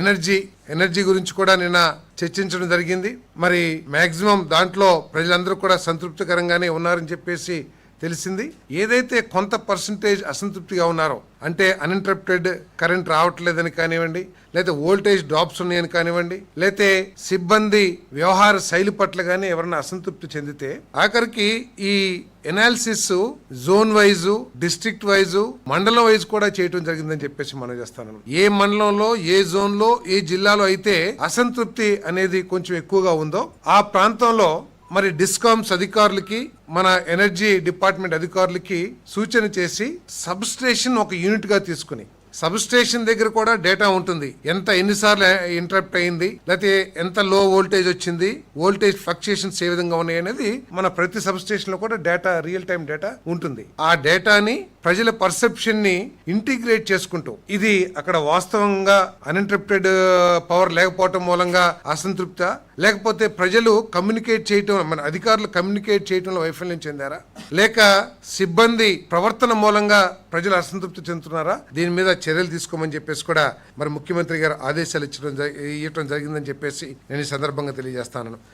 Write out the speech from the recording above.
Energy energy గురించి కూడా నిన్న చర్చించడం జరిగింది. మరి మ్యాక్సిమం దాంట్లో ప్రజలందరూ కూడా సంతృప్తికరంగానే ఉన్నారని చెప్పేసి తెలిసింది. ఏదైతే కొంత పర్సంటేజ్ అసంతృప్తిగా ఉన్నారో అంటే అన్ఇంటరప్టెడ్ కరెంట్ రావట్లేదని కానివ్వండి లేకపోతే ఓల్టేజ్ డ్రాప్స్ ఉన్నాయని కానివ్వండి లేతే సిబ్బంది వ్యవహార శైలి పట్ల కానీ ఎవరైనా అసంతృప్తి చెందితే ఆఖరికి ఈ analysis zone wise district wise మండలం వైజ్ కూడా చేయటం జరిగిందని చెప్పేసి మనం చేస్తాను. ఏ మండలంలో ఏ జోన్లో ఏ జిల్లాలో అయితే అసంతృప్తి అనేది కొంచెం ఎక్కువగా ఉందో ఆ ప్రాంతంలో మరి డిస్కామ్స్ అధికారులకి మన ఎనర్జీ డిపార్ట్మెంట్ అధికారులకి సూచన చేసి సబ్ స్టేషన్ ఒక యూనిట్గా తీసుకుని సబ్ స్టేషన్ దగ్గర కూడా డేటా ఉంటుంది. ఎంత ఎన్నిసార్లు ఇంటరప్ట్ అయింది లేకపోతే ఎంత లో వోల్టేజ్ వచ్చింది వోల్టేజ్ ఫ్లక్చుయేషన్స్ ఏ విధంగా ఉన్నాయి అనేది మన ప్రతి సబ్ స్టేషన్లో కూడా డేటా రియల్ టైం డేటా ఉంటుంది. ఆ డేటాని ప్రజల పర్సెప్షన్ని ఇంటిగ్రేట్ చేసుకుంటూ ఇది అక్కడ వాస్తవంగా అన్ఇంటరప్టెడ్ పవర్ లేకపోవటం మూలంగా అసంతృప్త. లేకపోతే ప్రజలు కమ్యూనికేట్ చేయటం మన అధికారులు కమ్యూనికేట్ చేయటంలో వైఫల్యం చెందారా? లేక సిబ్బంది ప్రవర్తన మూలంగా ప్రజలు అసంతృప్తి చెందుతున్నారా? దీని మీద చర్యలు తీసుకోమని చెప్పేసి కూడా మరి ముఖ్యమంత్రి గారు ఆదేశాలు ఇచ్చడం జరి- ఇవ్వటం జరిగిందని చెప్పేసి నేను ఈ సందర్భంగా తెలియజేస్తాను.